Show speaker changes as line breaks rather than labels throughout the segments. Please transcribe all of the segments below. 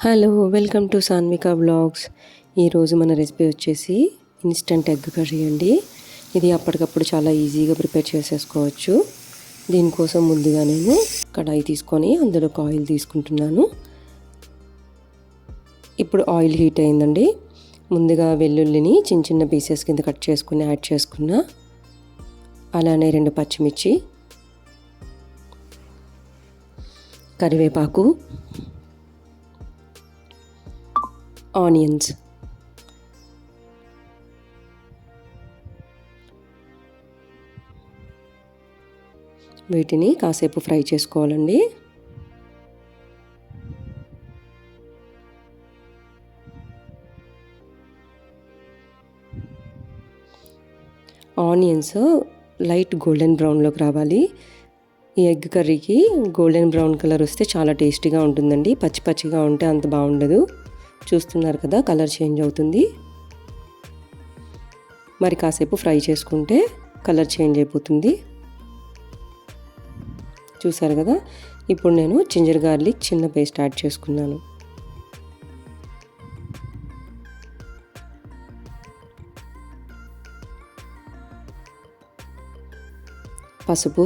Hello welcome to Sanvika blogs ఈరోజు మన recipe వచ్చేసి ఇన్స్టంట్ ఎగ్ కర్రీ అండి. ఇది అప్పటికప్పుడు చాలా ఈజీగా ప్రిపేర్ చేసేసుకోవచ్చు. దీనికోసం ముందుగా నేను కడాయి తీసుకొని అందులోకి ఆయిల్ తీసుకుంటున్నాను. ఇప్పుడు ఆయిల్ హీట్ అయిందండి. ముందుగా వెల్లుల్లిని చిన్న చిన్న పీసెస్ కింద కట్ చేసుకుని యాడ్ చేసుకున్న అలానే రెండు పచ్చిమిర్చి కరివేపాకు ఆనియన్స్ వీటిని కాసేపు ఫ్రై చేసుకోవాలండి. ఆనియన్స్ లైట్ గోల్డెన్ బ్రౌన్లోకి రావాలి. ఈ ఎగ్ కర్రీకి గోల్డెన్ బ్రౌన్ కలర్ వస్తే చాలా టేస్టీగా ఉంటుందండి. పచ్చి పచ్చిగా ఉంటే అంత బాగుండదు. చూస్తున్నారు కదా కలర్ చేంజ్ అవుతుంది. మరి కాసేపు ఫ్రై చేసుకుంటే కలర్ చేంజ్ అయిపోతుంది. చూసారు కదా ఇప్పుడు నేను జింజర్ గార్లిక్ చిన్న పేస్ట్ యాడ్ చేసుకున్నాను. పసుపు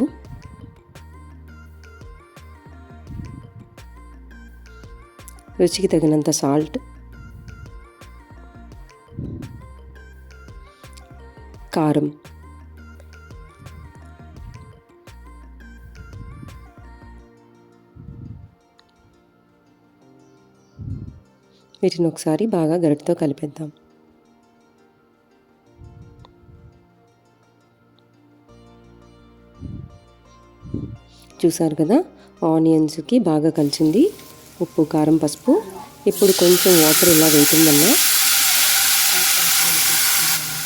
రుచికి తగినంత సాల్ట్ కారం వీటిని ఒకసారి బాగా గరిటతో కలిపేద్దాం. చూసారు కదా ఆనియన్స్కి బాగా కలిసింది. ఉప్పు కారం పసుపు. ఇప్పుడు కొంచెం వాటర్ ఇలా వేయటం వల్ల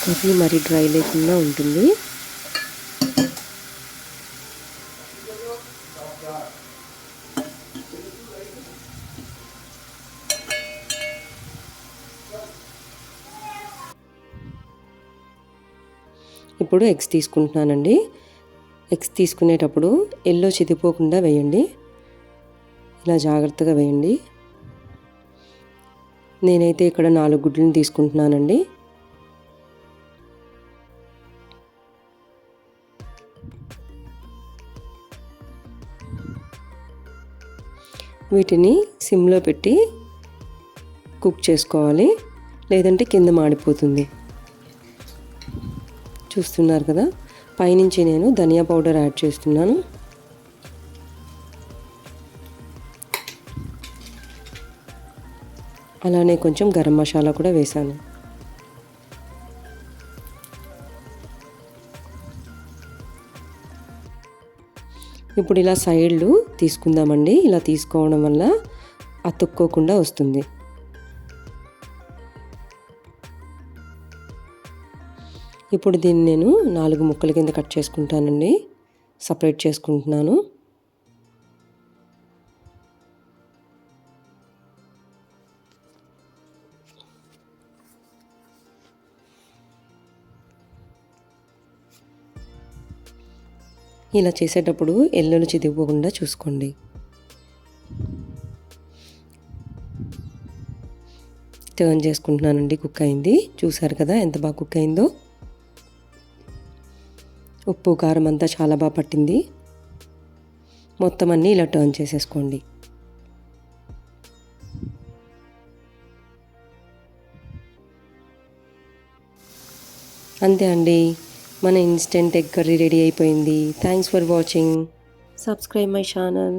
కర్రీ మరి డ్రై లేకుండా ఉంటుంది. ఇప్పుడు ఎగ్స్ తీసుకుంటున్నానండి. ఎగ్స్ తీసుకునేటప్పుడు ఎల్లో చితిపోకుండా వేయండి. ఇలా జాగ్రత్తగా వేయండి. నేనైతే ఇక్కడ నాలుగు గుడ్లను తీసుకుంటున్నానండి. వీటిని సిమ్లో పెట్టి కుక్ చేసుకోవాలి. లేదంటే కింద మాడిపోతుంది. చూస్తున్నారు కదా? పైనుంచి నేను ధనియా పౌడర్ యాడ్ చేస్తున్నాను. అలానే కొంచెం గరం మసాలా కూడా వేశాను ఇప్పుడు ఇలా సైడ్లు తీసుకుందామండి. ఇలా తీసుకోవడం వల్ల అతుక్కోకుండా వస్తుంది. ఇప్పుడు దీన్ని నేను నాలుగు ముక్కల కింద కట్ చేసుకుంటానండి. సపరేట్ చేసుకుంటున్నాను. ఇలా చేసేటప్పుడు ఎల్లులు చిదివ్వకుండా చూసుకోండి. టర్న్ చేసుకుంటున్నానండి కుక్ అయింది. చూసారు కదా ఎంత బాగా కుక్ అయిందో. ఉప్పు కారం అంతా చాలా బాగా పట్టింది. మొత్తం అన్నీ ఇలా టర్న్ చేసేసుకోండి. అంతే అండి. మన ఇన్స్టెంట్ ఎగ్ కర్రీ రెడీ అయిపోయింది. Thanks for watching subscribe my channel